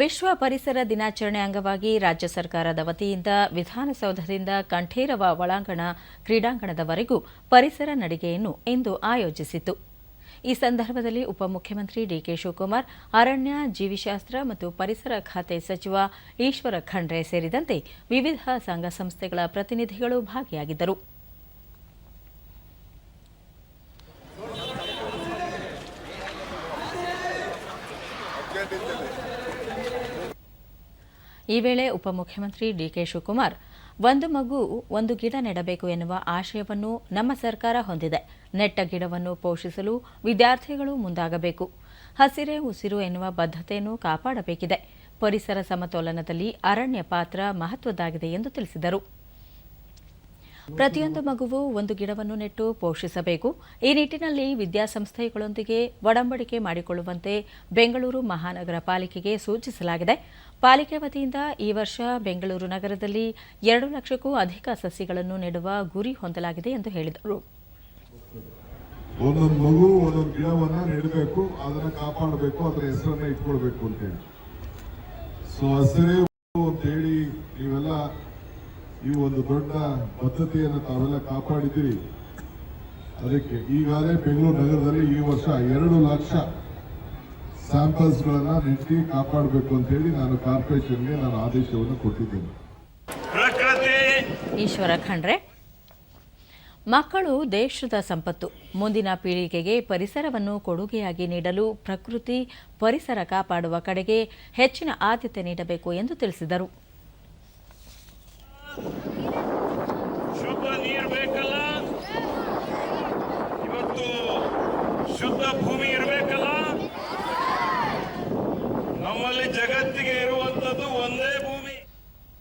ವಿಶ್ವ ಪರಿಸರ ದಿನಾಚರಣೆ ಅಂಗವಾಗಿ ರಾಜ್ಯ ಸರ್ಕಾರದ ವತಿಯಿಂದ ವಿಧಾನಸೌಧದಿಂದ ಕಂಠೀರವ ಒಳಾಂಗಣ ಕ್ರೀಡಾಂಗಣದವರೆಗೂ ಪರಿಸರ ನಡಿಗೆಯನ್ನು ಇಂದು ಆಯೋಜಿಸಿತು. ಈ ಸಂದರ್ಭದಲ್ಲಿ ಉಪಮುಖ್ಯಮಂತ್ರಿ ಡಿಕೆ ಶಿವಕುಮಾರ್, ಅರಣ್ಯ, ಜೀವಿಶಾಸ್ತ್ರ ಮತ್ತು ಪರಿಸರ ಖಾತೆ ಸಚಿವ ಈಶ್ವರ ಖಂಡ್ರೆ ಸೇರಿದಂತೆ ವಿವಿಧ ಸಂಘ ಸಂಸ್ಥೆಗಳ ಪ್ರತಿನಿಧಿಗಳು ಭಾಗಿಯಾಗಿದ್ದರು. ಈ ವೇಳೆ ಉಪಮುಖ್ಯಮಂತ್ರಿ ಡಿಕೆ ಶಿವಕುಮಾರ್, ಒಂದು ಮಗು ಒಂದು ಗಿಡ ನೆಡಬೇಕು ಎನ್ನುವ ಆಶಯವನ್ನು ನಮ್ಮ ಸರ್ಕಾರ ಹೊಂದಿದೆ. ನೆಟ್ಟ ಗಿಡವನ್ನು ಪೋಷಿಸಲು ವಿದ್ಯಾರ್ಥಿಗಳು ಮುಂದಾಗಬೇಕು. ಹಸಿರೇ, ಉಸಿರು ಎನ್ನುವ ಬದ್ಧತೆಯನ್ನು ಕಾಪಾಡಬೇಕಿದೆ. ಪರಿಸರ ಸಮತೋಲನದಲ್ಲಿ ಅರಣ್ಯ ಪಾತ್ರ ಮಹತ್ವದ್ದಾಗಿದೆ ಎಂದು ತಿಳಿಸಿದರು. ಪ್ರತಿಯೊಂದು ಮಗುವು ಒಂದು ಗಿಡವನ್ನು ನೆಟ್ಟು ಪೋಷಿಸಬೇಕು. ಈ ನಿಟ್ಟಿನಲ್ಲಿ ವಿದ್ಯಾಸಂಸ್ಥೆಗಳೊಂದಿಗೆ ಒಡಂಬಡಿಕೆ ಮಾಡಿಕೊಳ್ಳುವಂತೆ ಬೆಂಗಳೂರು ಮಹಾನಗರ ಪಾಲಿಕೆಗೆ ಸೂಚಿಸಲಾಗಿದೆ. ಪಾಲಿಕೆ ವತಿಯಿಂದ ಈ ವರ್ಷ ಬೆಂಗಳೂರು ನಗರದಲ್ಲಿ ಎರಡು ಲಕ್ಷಕ್ಕೂ ಅಧಿಕ ಸಸಿಗಳನ್ನು ನೆಡುವ ಗುರಿ ಹೊಂದಲಾಗಿದೆ ಎಂದು ಹೇಳಿದರು. ಒಂದೊಂದು ಮಗು, ಒಂದೊಂದು ಗಿಡವನ್ನ ನೆಡಬೇಕು, ಅದನ್ನ ಕಾಪಾಡಬೇಕು, ಅದರ ಹೆಸರನ್ನ ಇಟ್ಕೊಳ್ಬೇಕು ಅಂತೇಳಿ. ಸೊ ಹಸಿರೇ ಈ ಒಂದು ದೊಡ್ಡ ಬದ್ಧತೆಯನ್ನು ತಾವೆಲ್ಲ ಕಾಪಾಡಿದ್ದೀರಿ. ಅದಕ್ಕೆ ಈಗಾಗಲೇ ಬೆಂಗಳೂರು ನಗರದಲ್ಲಿ ಈ ವರ್ಷ ಎರಡು ಲಕ್ಷ ಸ್ಯಾಂಪಲ್ಸ್ ಗಳನ್ನ ನೆಟ್ಟಿ ಕಾಪಾಡಬೇಕು ಅಂತೇಳಿ ನಾನು ಕಾರ್ಪೊರೇಷನ್ಗೆ ನಾನು ಆದೇಶವನ್ನು ಕೊಟ್ಟಿದ್ದೇನೆ. ಪ್ರಕೃತಿ! ಈಶ್ವರ ಖಂಡ್ರೆ ಮಕ್ಕಳು ದೇಶದ ಸಂಪತ್ತು. ಮುಂದಿನ ಪೀಳಿಗೆಗೆ ಪರಿಸರವನ್ನು ಕೊಡುಗೆಯಾಗಿ ನೀಡಲು ಪ್ರಕೃತಿ ಪರಿಸರ ಕಾಪಾಡುವ ಕಡೆಗೆ ಹೆಚ್ಚಿನ ಆದ್ಯತೆ ನೀಡಬೇಕು ಎಂದು ತಿಳಿಸಿದರು. ಶುದ್ಧ ನೀರು ಬೇಕಲ್ಲ? ಇವತ್ತು ಶುದ್ಧ ಭೂಮಿ ಇರಬೇಕಲ್ಲ? ನಮ್ಮಲ್ಲಿ ಜಗತ್ತಿಗೆ ಇರುವಂತದ್ದು ಒಂದೇ ಭೂಮಿ.